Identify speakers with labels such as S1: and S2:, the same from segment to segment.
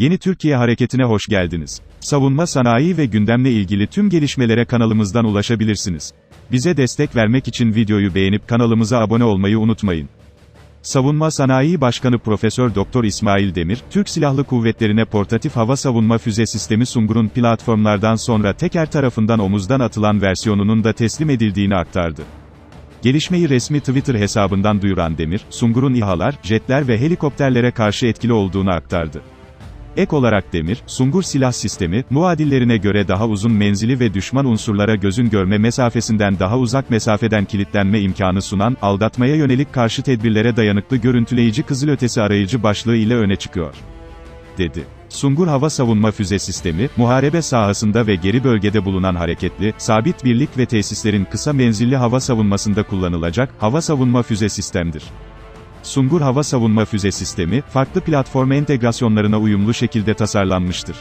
S1: Yeni Türkiye Hareketi'ne hoş geldiniz. Savunma sanayi ve gündemle ilgili tüm gelişmelere kanalımızdan ulaşabilirsiniz. Bize destek vermek için videoyu beğenip kanalımıza abone olmayı unutmayın. Savunma Sanayi Başkanı Profesör Doktor İsmail Demir, Türk Silahlı Kuvvetleri'ne portatif hava savunma füze sistemi Sungur'un platformlardan sonra Teker tarafından omuzdan atılan versiyonunun da teslim edildiğini aktardı. Gelişmeyi resmi Twitter hesabından duyuran Demir, Sungur'un İHA'lar, jetler ve helikopterlere karşı etkili olduğunu aktardı. Ek olarak Demir, Sungur silah sistemi, muadillerine göre daha uzun menzili ve düşman unsurlara gözün görme mesafesinden daha uzak mesafeden kilitlenme imkanı sunan, aldatmaya yönelik karşı tedbirlere dayanıklı görüntüleyici kızılötesi arayıcı başlığı ile öne çıkıyor. dedi. Sungur Hava Savunma Füze Sistemi, muharebe sahasında ve geri bölgede bulunan hareketli, sabit birlik ve tesislerin kısa menzilli hava savunmasında kullanılacak, hava savunma füze sistemdir. Sungur Hava Savunma Füze Sistemi, farklı platform entegrasyonlarına uyumlu şekilde tasarlanmıştır.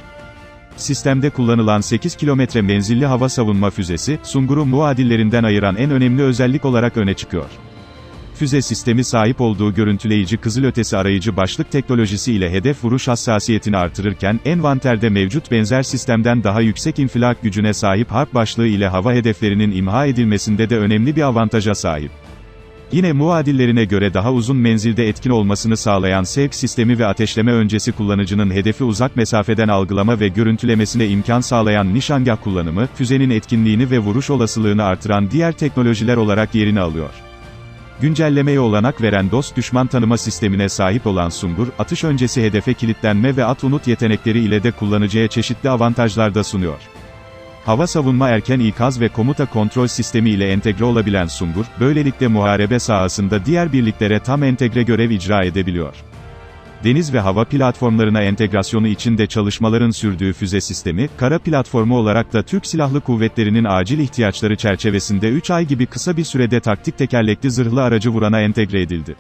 S1: Sistemde kullanılan 8 kilometre menzilli hava savunma füzesi, Sungur'u muadillerinden ayıran en önemli özellik olarak öne çıkıyor. Füze sistemi sahip olduğu görüntüleyici kızılötesi arayıcı başlık teknolojisi ile hedef vuruş hassasiyetini artırırken, envanterde mevcut benzer sistemden daha yüksek infilak gücüne sahip harp başlığı ile hava hedeflerinin imha edilmesinde de önemli bir avantaja sahip. Yine muadillerine göre daha uzun menzilde etkin olmasını sağlayan sevk sistemi ve ateşleme öncesi kullanıcının hedefi uzak mesafeden algılama ve görüntülemesine imkan sağlayan nişangah kullanımı, füzenin etkinliğini ve vuruş olasılığını artıran diğer teknolojiler olarak yerini alıyor. Güncellemeye olanak veren dost düşman tanıma sistemine sahip olan Sungur, atış öncesi hedefe kilitlenme ve at unut yetenekleri ile de kullanıcıya çeşitli avantajlar da sunuyor. Hava savunma erken ikaz ve komuta kontrol sistemi ile entegre olabilen Sungur, böylelikle muharebe sahasında diğer birliklere tam entegre görev icra edebiliyor. Deniz ve hava platformlarına entegrasyonu için de çalışmaların sürdüğü füze sistemi, kara platformu olarak da Türk Silahlı Kuvvetleri'nin acil ihtiyaçları çerçevesinde 3 ay gibi kısa bir sürede taktik tekerlekli zırhlı aracı vurana entegre edildi.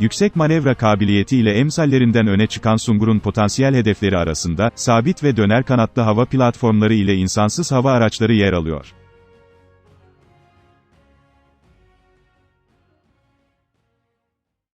S1: Yüksek manevra kabiliyeti ile emsallerinden öne çıkan Sungur'un potansiyel hedefleri arasında, sabit ve döner kanatlı hava platformları ile insansız hava araçları yer alıyor.